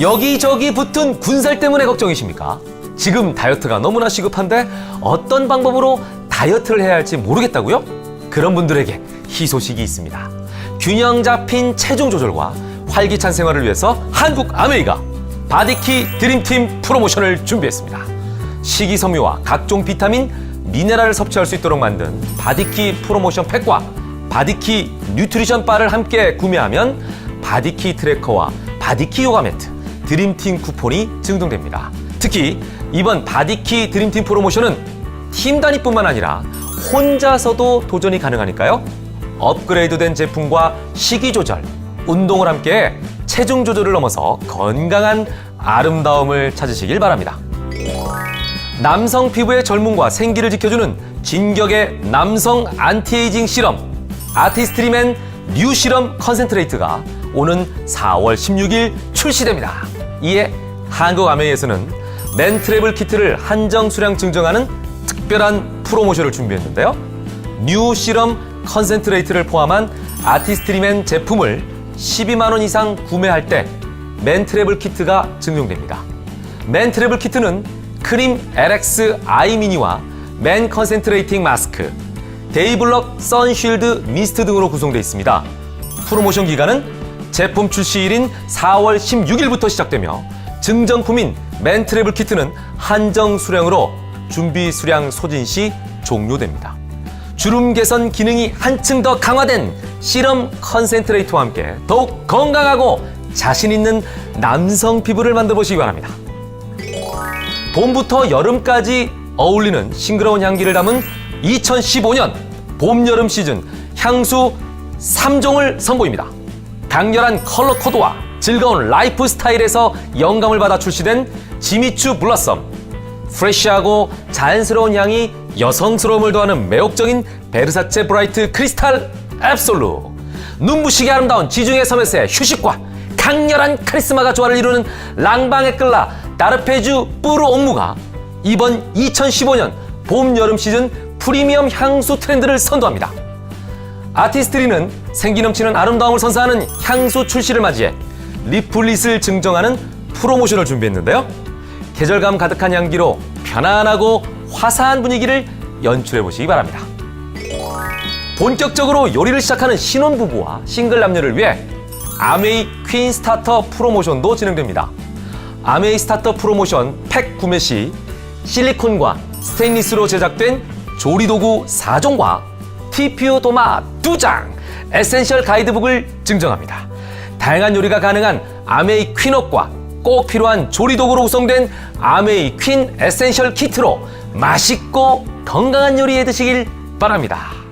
여기저기 붙은 군살 때문에 걱정이십니까? 지금 다이어트가 너무나 시급한데 어떤 방법으로 다이어트를 해야 할지 모르겠다고요? 그런 분들에게 희소식이 있습니다. 균형 잡힌 체중 조절과 활기찬 생활을 위해서 한국 아메이가 바디키 드림팀 프로모션을 준비했습니다. 식이섬유와 각종 비타민, 미네랄을 섭취할 수 있도록 만든 바디키 프로모션 팩과 바디키 뉴트리션 바를 함께 구매하면 바디키 트래커와 바디키 요가 매트, 드림팀 쿠폰이 증정됩니다. 특히 이번 바디키 드림팀 프로모션은 팀 단위뿐만 아니라 혼자서도 도전이 가능하니까요. 업그레이드된 제품과 식이 조절, 운동을 함께 체중 조절을 넘어서 건강한 아름다움을 찾으시길 바랍니다. 남성 피부의 젊음과 생기를 지켜주는 진격의 남성 안티에이징 시럼 아티스트리맨 뉴 시럼 컨센트레이트가 오는 4월 16일 출시됩니다. 이에 한국 아메이에서는 맨트래블 키트를 한정 수량 증정하는 특별한 프로모션을 준비했는데요. 뉴 시럼 컨센트레이트를 포함한 아티스트리맨 제품을 12만 원 이상 구매할 때 맨트래블 키트가 증정됩니다. 맨트래블 키트는 크림 LX 아이 미니와 맨 컨센트레이팅 마스크, 데이블럭 선쉴드 미스트 등으로 구성되어 있습니다. 프로모션 기간은 제품 출시일인 4월 16일부터 시작되며 증정품인 맨트래블 키트는 한정 수량으로 준비 수량 소진 시 종료됩니다. 주름 개선 기능이 한층 더 강화된 시럼 컨센트레이트와 함께 더욱 건강하고 자신 있는 남성 피부를 만들어 보시기 바랍니다. 봄부터 여름까지 어울리는 싱그러운 향기를 담은 2015년 봄, 여름 시즌 향수 3종을 선보입니다. 강렬한 컬러 코드와 즐거운 라이프 스타일에서 영감을 받아 출시된 지미추 블러썸. 프레쉬하고 자연스러운 향이 여성스러움을 더하는 매혹적인 베르사체 브라이트 크리스탈 앱솔루. 눈부시게 아름다운 지중해 섬에서의 휴식과 강렬한 카리스마가 조화를 이루는 랑방에 끌라 다르페주 뿌르 옥무가 이번 2015년 봄, 여름 시즌 프리미엄 향수 트렌드를 선도합니다. 아티스트리는 생기 넘치는 아름다움을 선사하는 향수 출시를 맞이해 리플릿을 증정하는 프로모션을 준비했는데요. 계절감 가득한 향기로 편안하고 화사한 분위기를 연출해 보시기 바랍니다. 본격적으로 요리를 시작하는 신혼부부와 싱글 남녀를 위해 아메이 퀸 스타터 프로모션도 진행됩니다. 아메이 스타터 프로모션 팩 구매 시 실리콘과 스테인리스로 제작된 조리도구 4종과 TPU 도마 2장, 에센셜 가이드북을 증정합니다. 다양한 요리가 가능한 아메이 퀸업과 꼭 필요한 조리도구로 구성된 아메이 퀸 에센셜 키트로 맛있고 건강한 요리 해 드시길 바랍니다.